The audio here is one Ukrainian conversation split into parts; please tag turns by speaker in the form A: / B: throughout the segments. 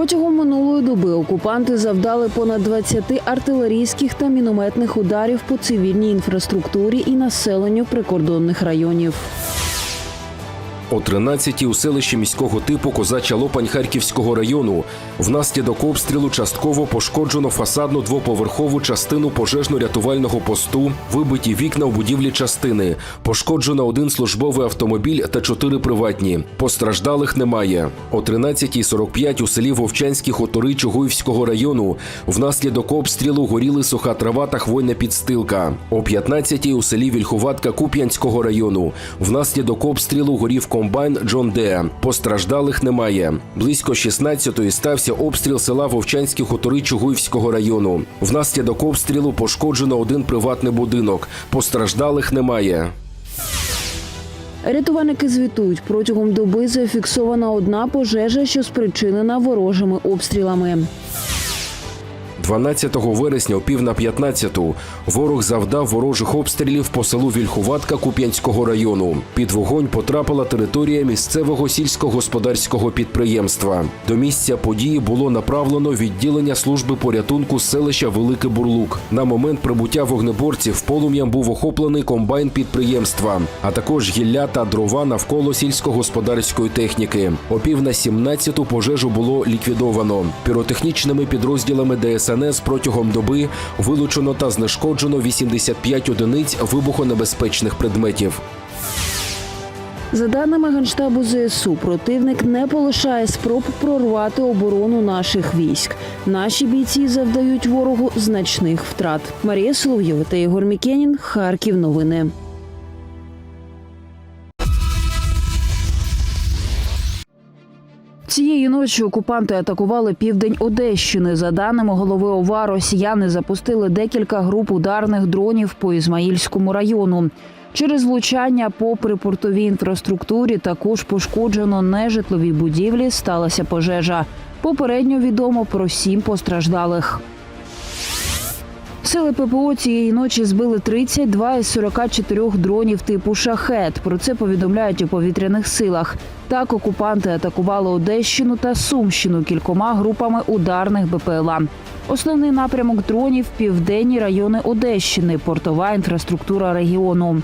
A: Протягом минулої доби окупанти завдали понад 20 артилерійських та мінометних ударів по цивільній інфраструктурі і населенню прикордонних районів.
B: О 13-й у селищі міського типу Козача Лопань Харківського району внаслідок обстрілу частково пошкоджено фасадну двоповерхову частину пожежно-рятувального посту, вибиті вікна у будівлі частини, пошкоджено один службовий автомобіль та чотири приватні. Постраждалих немає. О 13.45 у селі Вовчанські хутори Чугуївського району внаслідок обстрілу горіли суха трава та хвойна підстилка. О 15-й у селі Вільхуватка Куп'янського району внаслідок обстрілу горів комбайн Джон Де. Постраждалих немає. Близько 16-ї стався обстріл села Вовчанські хутори Чугуївського району. Внаслідок обстрілу пошкоджено один приватний будинок. Постраждалих немає.
A: Рятувальники звітують, протягом доби зафіксована одна пожежа, що спричинена ворожими обстрілами.
B: 12 вересня о пів на 15-ту ворог завдав ворожих обстрілів по селу Вільхуватка Куп'янського району. Під вогонь потрапила територія місцевого сільськогосподарського підприємства. До місця події було направлено відділення служби порятунку селища Великий Бурлук. На момент прибуття вогнеборців полум'ям був охоплений комбайн підприємства, а також гілля та дрова навколо сільськогосподарської техніки. О пів на 17-ту пожежу було ліквідовано. Піротехнічними підрозділами ДСНС протягом доби вилучено та знешкоджено 85 одиниць вибухонебезпечних предметів.
A: За даними Генштабу ЗСУ, противник не полишає спроб прорвати оборону наших військ. Наші бійці завдають ворогу значних втрат. Марія Соловйова та Ігор Мікенін. Харків. Новини. Цієї ночі окупанти атакували південь Одещини. За даними голови ОВА, росіяни запустили декілька груп ударних дронів по Ізмаїльському району. Через влучання по припортовій інфраструктурі також пошкоджено нежитлові будівлі. Сталася пожежа. Попередньо відомо про сім постраждалих. Сили ППО цієї ночі збили 32 із 44 дронів типу шахет. Про це повідомляють у повітряних силах. Так окупанти атакували Одещину та Сумщину кількома групами ударних БПЛА. Основний напрямок дронів південні райони Одещини, портова інфраструктура регіону.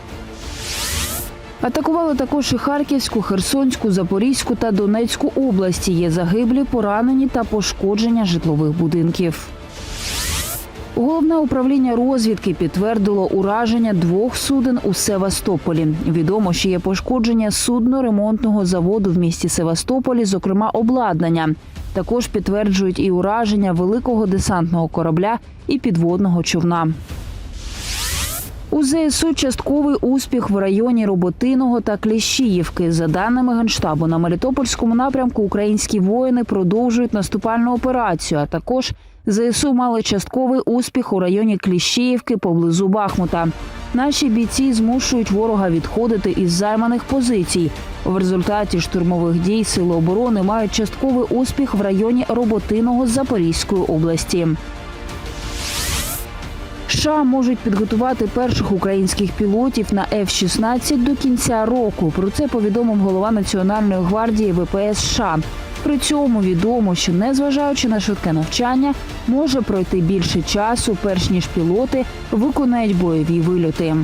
A: Атакували також і Харківську, Херсонську, Запорізьку та Донецьку області. Є загиблі, поранені та пошкодження житлових будинків. Головне управління розвідки підтвердило ураження двох суден у Севастополі. Відомо, що є пошкодження судно-ремонтного заводу в місті Севастополі, зокрема обладнання. Також підтверджують і ураження великого десантного корабля і підводного човна. У ЗСУ частковий успіх в районі Роботиного та Кліщіївки. За даними Генштабу, на Мелітопольському напрямку українські воїни продовжують наступальну операцію. А також ЗСУ мали частковий успіх у районі Кліщіївки поблизу Бахмута. Наші бійці змушують ворога відходити із займаних позицій. В результаті штурмових дій сили оборони мають частковий успіх в районі Роботиного Запорізької області. США можуть підготувати перших українських пілотів на F-16 до кінця року. Про це повідомив голова Національної гвардії ВПС США. При цьому відомо, що незважаючи на швидке навчання, може пройти більше часу, перш ніж пілоти виконають бойові вильоти.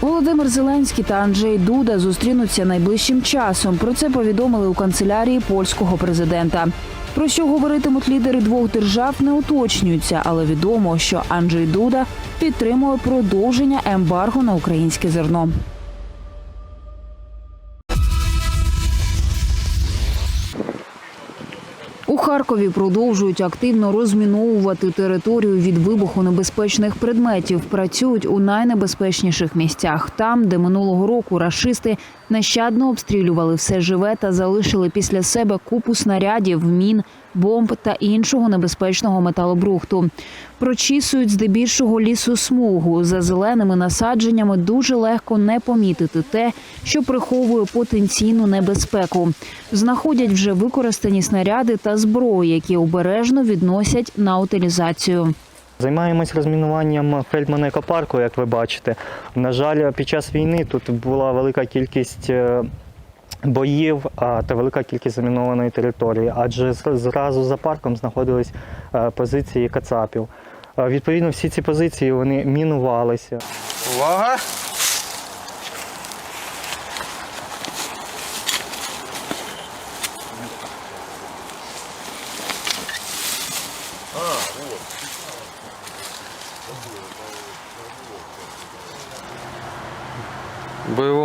A: Володимир Зеленський та Анджей Дуда зустрінуться найближчим часом. Про це повідомили у канцелярії польського президента. Про що говоритимуть лідери двох держав, не уточнюється, але відомо, що Анджей Дуда підтримує продовження ембарго на українське зерно. Харкові продовжують активно розміновувати територію від вибухонебезпечних предметів. Працюють у найнебезпечніших місцях, там, де минулого року рашисти нещадно обстрілювали все живе та залишили після себе купу снарядів, мін, бомб та іншого небезпечного металобрухту. Прочісують здебільшого лісу смугу. За зеленими насадженнями дуже легко не помітити те, що приховує потенційну небезпеку. Знаходять вже використані снаряди та зброю, які обережно відносять на утилізацію.
C: Займаємось розмінуванням фельдмана екопарку, як ви бачите. На жаль, під час війни тут була велика кількість е, боїв та велика кількість замінованої території, адже зразу за парком знаходились е, позиції кацапів. Е, Відповідно, всі ці позиції вони мінувалися.
D: Увага!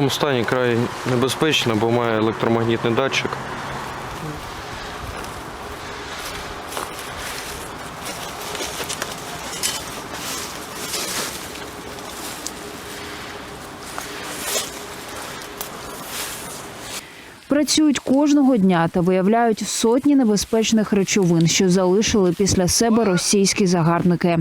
E: Бойовому стані край небезпечно, бо має електромагнітний датчик.
A: Працюють кожного дня та виявляють сотні небезпечних речовин, що залишили після себе російські загарбники.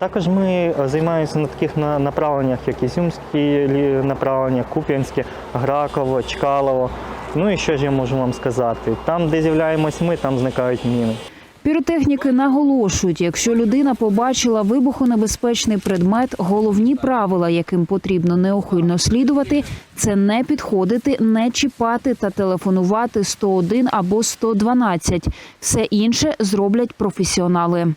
C: Також ми е, займаємося на таких на- направленнях, як Ізюмські направлення, Куп'янське, Граково, Чкалово. Ну і що ж я можу вам сказати? Там, де з'являємось ми, там зникають міни.
A: Піротехніки наголошують, якщо людина побачила вибухонебезпечний предмет, головні правила, яким потрібно неухильно слідувати, це не підходити, не чіпати та телефонувати 101 або 112. Все інше зроблять професіонали.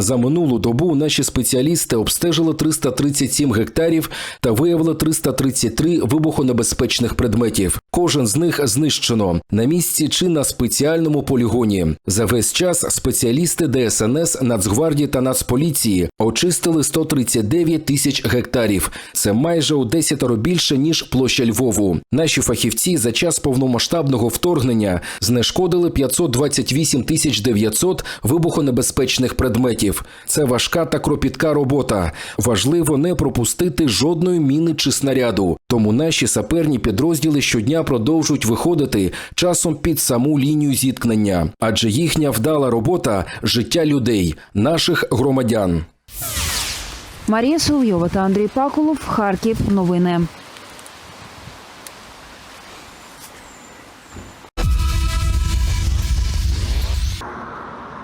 B: За минулу добу наші спеціалісти обстежили 337 гектарів та виявили 333 вибухонебезпечних предметів. Кожен з них знищено на місці чи на спеціальному полігоні. За весь час спеціалісти ДСНС, Нацгвардії та Нацполіції очистили 139 тисяч гектарів. Це майже у десятеро більше ніж площа Львову. Наші фахівці за час повномасштабного вторгнення знешкодили 528 тисяч 900 вибухонебезпечних предметів. Це важка та кропітка робота. Важливо не пропустити жодної міни чи снаряду. Тому наші саперні підрозділи щодня продовжують виходити часом під саму лінію зіткнення, адже їхня вдала робота життя людей, наших громадян.
A: Марія Соловйова та Андрій Паколов. Харків. Новини.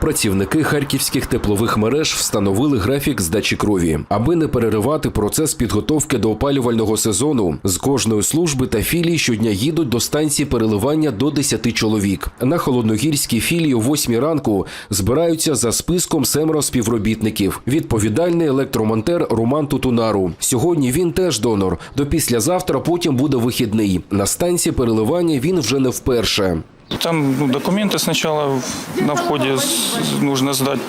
B: Працівники харківських теплових мереж встановили графік здачі крові, аби не переривати процес підготовки до опалювального сезону. З кожної служби та філії щодня їдуть до станції переливання до 10 чоловік. На холодногірській філії о 8 ранку збираються за списком семеро співробітників. Відповідальний електромонтер Роман Тутунару. Сьогодні він теж донор. До післязавтра потім буде вихідний. На станції переливання він вже не вперше.
D: Там ну, документы сначала в- на входе с- нужно сдать.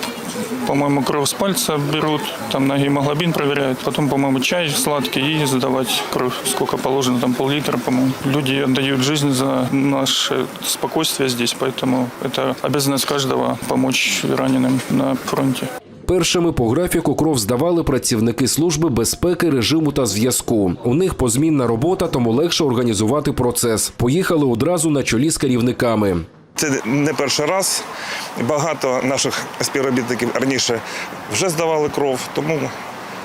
D: По-моему, кровь с пальца берут, там на гемоглобин проверяют, потом, по-моему, чай сладкий и сдавать кровь, сколько положено, там пол-литра, по-моему. Люди отдают жизнь за наше спокойствие здесь, поэтому это обязанность каждого помочь раненым на фронте.
B: Першими по графіку кров здавали працівники служби безпеки, режиму та зв'язку. У них позмінна робота, тому легше організувати процес. Поїхали одразу на чолі з керівниками.
F: Це не перший раз. Багато наших співробітників раніше вже здавали кров, тому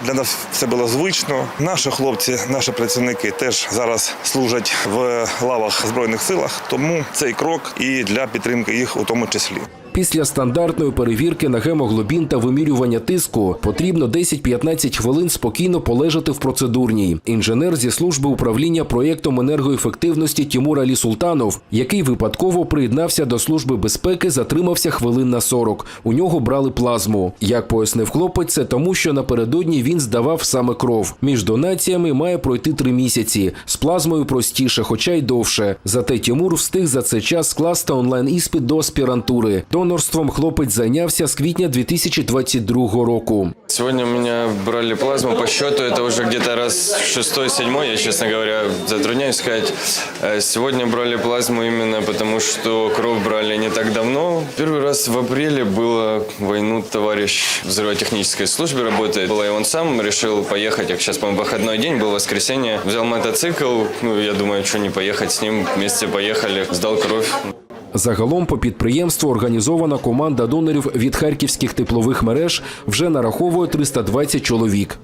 F: для нас все було звично. Наші хлопці, наші працівники теж зараз служать в лавах збройних силах, тому цей крок і для підтримки їх у тому числі.
B: Після стандартної перевірки на гемоглобін та вимірювання тиску потрібно 10-15 хвилин спокійно полежати в процедурній. Інженер зі служби управління проєктом енергоефективності Тімур Алі Султанов, який випадково приєднався до служби безпеки, затримався хвилин на 40. У нього брали плазму. Як пояснив хлопець, це тому, що напередодні він здавав саме кров. Між донаціями має пройти три місяці. З плазмою простіше, хоча й довше. Зате Тімур встиг за цей час скласти онлайн іспит до аспірантури Донорством хлопець зайнявся з квітня 2022 року.
G: Сегодня у меня брали плазму по счету, это уже где-то раз шестой, седьмой, я, честно говоря, затрудняюсь сказать. Э, Сегодня брали плазму именно потому, что кровь брали не так давно. Первый раз в апреле было войну товарищ в взрывотехнической службе работает. Была и он сам решил поехать, как сейчас, по-моему, выходной день, был воскресенье. Взял мотоцикл, ну, я думаю, что не поехать с ним, вместе поехали, сдал кровь.
B: Загалом по підприємству організована команда донорів від харківських теплових мереж вже нараховує 320 чоловік.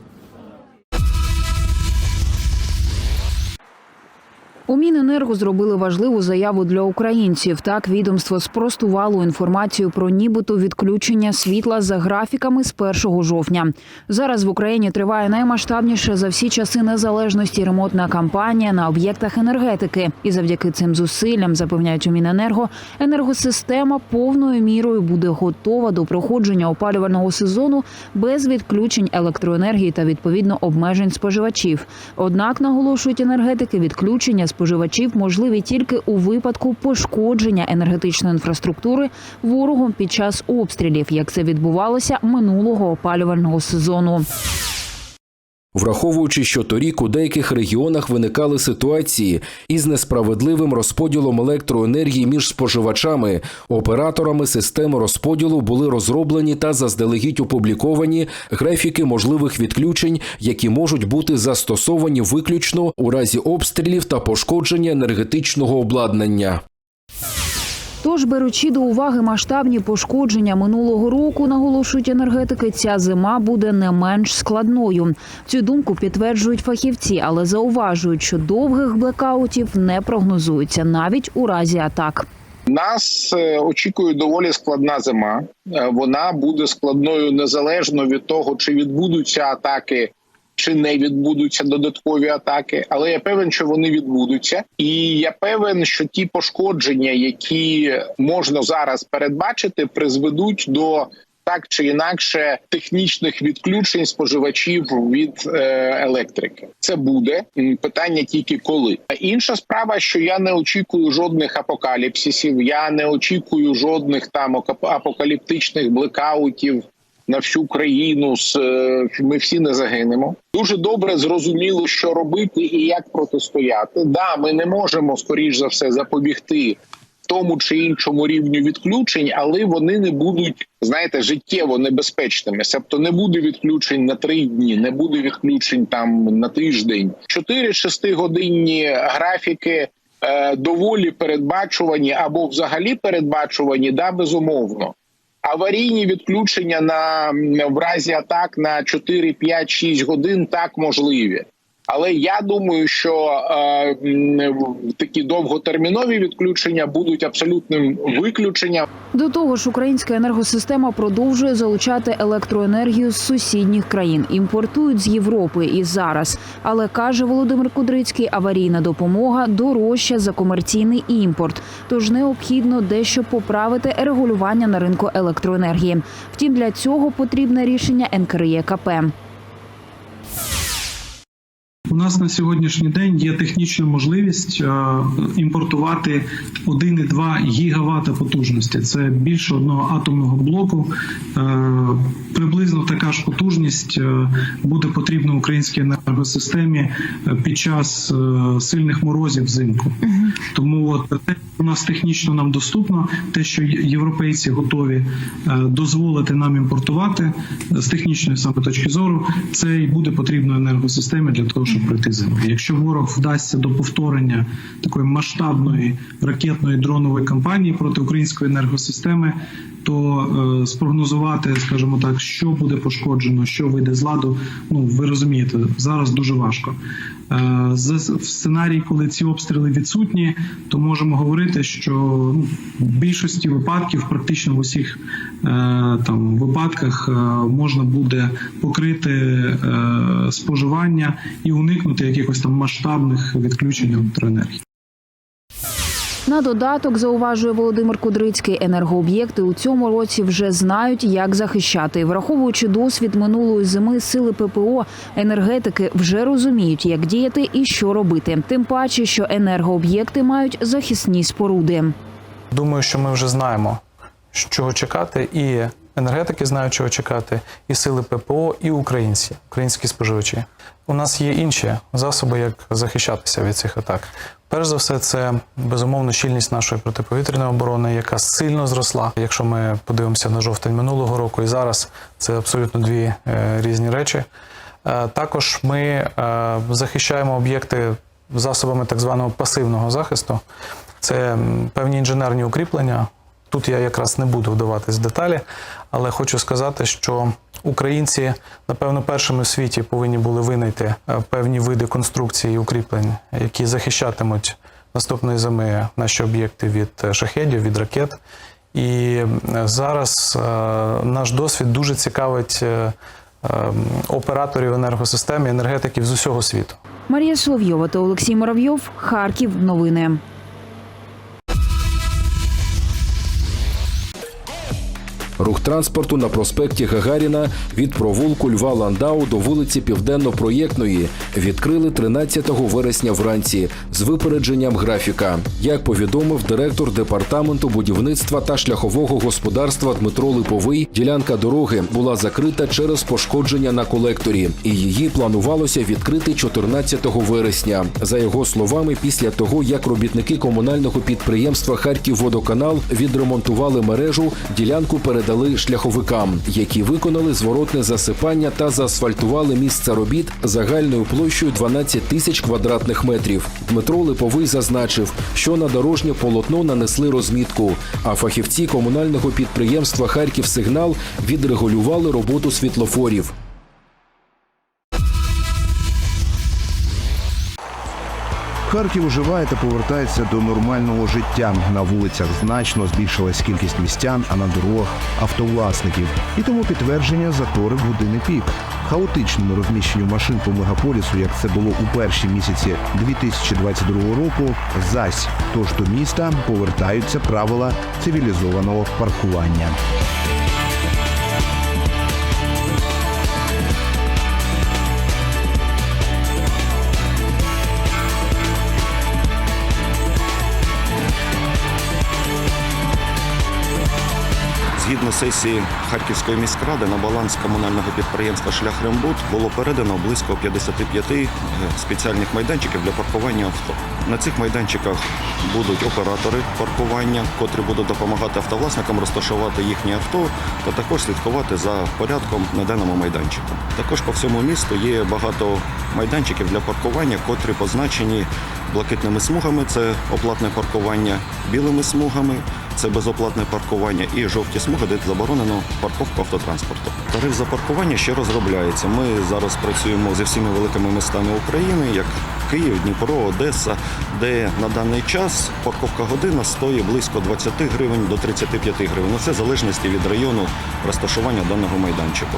A: У Міненерго зробили важливу заяву для українців. Так відомство спростувало інформацію про нібито відключення світла за графіками з 1 жовтня. Зараз в Україні триває наймасштабніша за всі часи незалежності ремонтна кампанія на об'єктах енергетики. І завдяки цим зусиллям запевняють у Міненерго, енергосистема повною мірою буде готова до проходження опалювального сезону без відключень електроенергії та відповідно обмежень споживачів. Однак наголошують енергетики, відключення споживачів можливі тільки у випадку пошкодження енергетичної інфраструктури ворогом під час обстрілів, як це відбувалося минулого опалювального сезону.
B: Враховуючи, що торік у деяких регіонах виникали ситуації із несправедливим розподілом електроенергії між споживачами, операторами системи розподілу були розроблені та заздалегідь опубліковані графіки можливих відключень, які можуть бути застосовані виключно у разі обстрілів та пошкодження енергетичного обладнання.
A: Тож, беручи до уваги масштабні пошкодження минулого року, наголошують енергетики, ця зима буде не менш складною. Цю думку підтверджують фахівці, але зауважують, що довгих блекаутів не прогнозується навіть у разі атак.
H: Нас е, очікує доволі складна зима. Е, Вона буде складною незалежно від того, чи відбудуться атаки, чи не відбудуться додаткові атаки. Але я певен, що вони відбудуться, і я певен, що ті пошкодження, які можна зараз передбачити, призведуть до. Так чи інакше технічних відключень споживачів від е, електрики це буде питання тільки коли. А Інша справа, що я не очікую жодних апокаліпсисів, я не очікую жодних там ока- апокаліптичних блекаутів на всю країну. З е, ми всі не загинемо. Дуже добре зрозуміло, що робити і як протистояти. Да, ми не можемо скоріш за все запобігти тому чи іншому рівню відключень, але вони не будуть, знаєте, життєво небезпечними. Тобто не буде відключень на три дні, не буде відключень там на тиждень. 4-6 годинні графіки е, доволі передбачувані або взагалі передбачувані, да, безумовно. Аварійні відключення на в разі атак на 4, 5, 6 годин так можливі. Але я думаю, що е, такі довготермінові відключення будуть абсолютним виключенням.
A: До того ж, українська енергосистема продовжує залучати електроенергію з сусідніх країн. Імпортують з Європи і зараз. Але каже Володимир Кудрицький, аварійна допомога дорожча за комерційний імпорт. Тож необхідно дещо поправити регулювання на ринку електроенергії. Втім, для цього потрібне рішення НКРЄКП.
I: У нас на сьогоднішній день є технічна можливість е, імпортувати 1,2 гігавата потужності. Це більше одного атомного блоку. Е, Приблизно така ж потужність е, буде потрібна українській енергосистемі під час сильних морозів взимку. Тому от те, що у нас технічно нам доступно, те, що європейці готові дозволити нам імпортувати з технічної саме точки зору, це і буде потрібно енергосистемі для того, щоб пройти землю. Якщо ворог вдасться до повторення такої масштабної ракетної дронової кампанії проти української енергосистеми, то е, спрогнозувати, скажімо так, що буде пошкоджено, що вийде з ладу. Ну ви розумієте, зараз дуже важко. Е, в сценарії, коли ці обстріли відсутні, то можемо говорити, що ну, в більшості випадків, практично в усіх е, там випадках, е, можна буде покрити споживання і уникнути якихось там масштабних відключень електроенергії.
A: На додаток зауважує Володимир Кудрицький, енергооб'єкти у цьому році вже знають, як захищати. Враховуючи досвід минулої зими, сили ППО енергетики вже розуміють, як діяти і що робити. Тим паче, що енергооб'єкти мають захисні споруди.
J: Думаю, що ми вже знаємо, чого чекати, і енергетики знають, чого чекати, і сили ППО, і українці, українські споживачі. У нас є інші засоби, як захищатися від цих атак. Перш за все, це безумовно щільність нашої протиповітряної оборони, яка сильно зросла. Якщо ми подивимося на жовтень минулого року і зараз, це абсолютно дві е, різні речі. Е, Також ми е, захищаємо об'єкти засобами так званого пасивного захисту. Це певні інженерні укріплення. Тут я якраз не буду вдаватись в деталі, але хочу сказати, що Українці, напевно, першими в світі повинні були винайти е, певні види конструкцій і укріплень, які захищатимуть наступної зими наші об'єкти від е, шахедів, від ракет. І е, зараз наш досвід дуже цікавить операторів енергосистеми, енергетиків з усього світу.
A: Марія Соловйова та Олексій Моравйов. Харків. Новини.
B: Рух транспорту на проспекті Гагаріна від провулку Льва Ландау до вулиці Південно-Проєктної відкрили 13 вересня вранці з випередженням графіка. Як повідомив директор департаменту будівництва та шляхового господарства Дмитро Липовий, ділянка дороги була закрита через пошкодження на колекторі, і її планувалося відкрити 14 вересня. За його словами, після того як робітники комунального підприємства Харківводоканал відремонтували мережу, ділянку передали шляховикам, які виконали зворотне засипання та заасфальтували місце робіт загальною площею 12 тисяч квадратних метрів. Дмитро Липовий зазначив, що на дорожнє полотно нанесли розмітку, а фахівці комунального підприємства Харків сигнал відрегулювали роботу світлофорів.
K: Харків оживає та повертається до нормального життя. На вулицях значно збільшилась кількість містян, а на дорогах автовласників. І тому підтвердження затори в години пік. Хаотичному розміщенню машин по мегаполісу, як це було у перші місяці 2022 року, зась. Тож до міста повертаються правила цивілізованого паркування.
L: Згідно сесії Харківської міськради на баланс комунального підприємства Шлях Рембуд було передано близько 55 е, спеціальних майданчиків для паркування авто. На цих майданчиках будуть оператори паркування, котрі будуть допомагати автовласникам розташувати їхні авто та також слідкувати за порядком на даному майданчику. Також по всьому місту є багато майданчиків для паркування, котрі позначені блакитними смугами це оплатне паркування, білими смугами це безоплатне паркування і жовті смуги, де заборонено парковку автотранспорту. Тариф за паркування ще розробляється. Ми зараз працюємо зі всіми великими містами України, як Київ, Дніпро, Одеса, де на даний час парковка година стоїть близько 20 гривень до 35 гривень. Ну, Це в залежності від району розташування даного майданчику.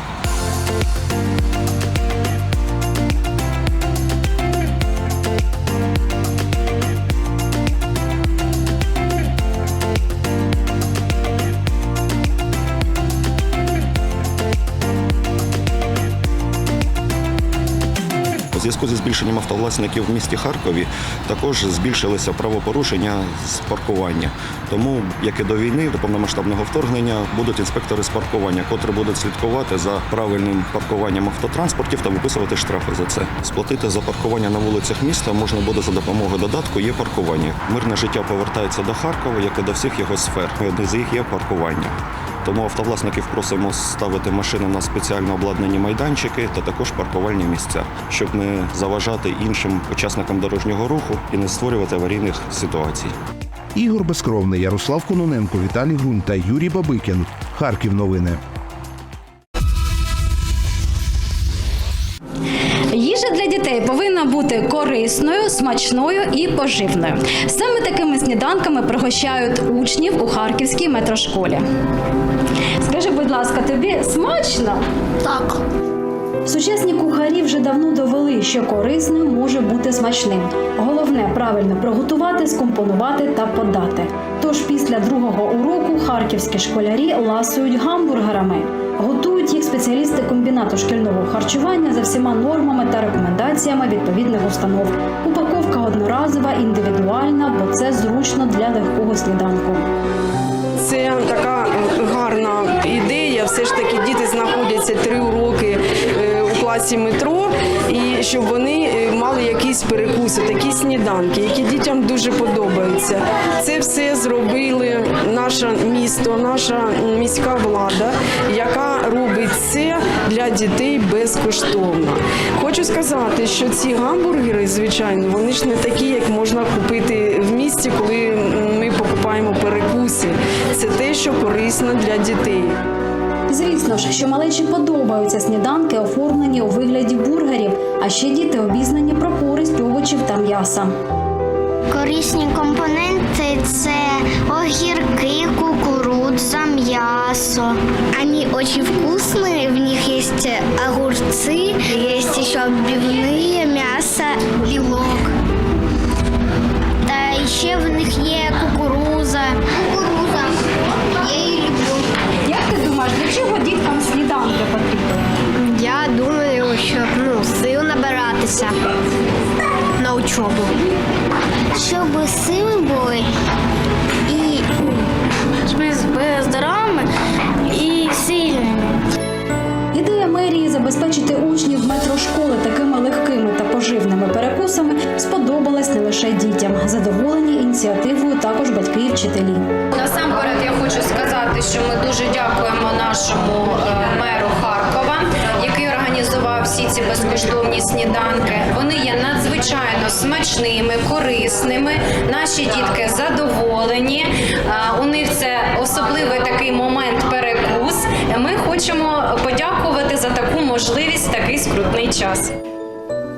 L: Зв'язку зі збільшенням автовласників в місті Харкові також збільшилися правопорушення з паркування. Тому, як і до війни, до повномасштабного вторгнення, будуть інспектори з паркування, котрі будуть слідкувати за правильним паркуванням автотранспортів та виписувати штрафи за це. Сплатити за паркування на вулицях міста можна буде за допомогою додатку є паркування. Мирне життя повертається до Харкова, як і до всіх його сфер. Одне з їх є паркування. Тому автовласників просимо ставити машини на спеціально обладнані майданчики та також паркувальні місця, щоб не заважати іншим учасникам дорожнього руху і не створювати аварійних ситуацій.
K: Ігор Безкровний, Ярослав Кононенко, Віталій Гунь та Юрій Бабикін. Харків новини.
M: Їжа для дітей повинна бути корисною, смачною і поживною. Саме такими сніданками пригощають учнів у харківській метрошколі. Скажи, будь ласка, тобі смачно?
N: Так.
M: Сучасні кухарі вже давно довели, що корисним може бути смачним. Головне правильно приготувати, скомпонувати та подати. Тож після другого уроку харківські школярі ласують гамбургерами. Готують їх спеціалісти комбінату шкільного харчування за всіма нормами та рекомендаціями відповідних установ. Упаковка одноразова, індивідуальна, бо це зручно для легкого сніданку.
N: Це така гарна ідея. Все ж таки діти знаходяться три уроки е, у класі метро, і щоб вони е, мали якісь перекуси, такі сніданки, які дітям дуже подобаються. Це все зробили наше місто, наша міська влада, яка робить це для дітей безкоштовно. Хочу сказати, що ці гамбургери, звичайно, вони ж не такі, як можна купити в місті, коли ми покупаємо перекуси. Це те, що корисно для дітей.
M: Звісно ж, що малечі подобаються сніданки, оформлені у вигляді бургерів, а ще діти обізнані про користь овочів та м'яса.
O: Корисні компоненти це огірки, кукурудза, м'ясо. Они очень вкусные, в них есть огурцы, есть еще отбивные, мясо, белок. Та ще в них є кукуруза.
M: Для чого діткам сніданки потрібні?
O: Я думаю, щоб ну, сил набиратися на учобу. Щоб сили були і здоровими і сильними.
M: Ідея мерії забезпечити учнів метрошколи такими легкими та поживними перекусами сподобалась не лише дітям. Задоволені ініціативою також батьки і вчителі.
P: Насамперед я хочу сказати, що ми дуже дякуємо нашому е, меру Харкова, який організував всі ці безкоштовні сніданки. Вони є надзвичайно смачними, корисними. Наші дітки задоволені. Е, У них це особливий такий момент перекус. Ми хочемо подякувати за таку можливість такий скрутний час.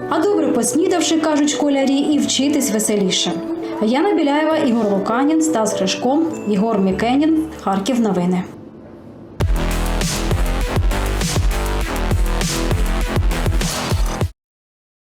M: А добре поснідавши, кажуть школярі, і вчитись веселіше. Яна Біляєва, Ігор Луканін, Стас Гришко, Ігор Мікенін, Харків. Новини.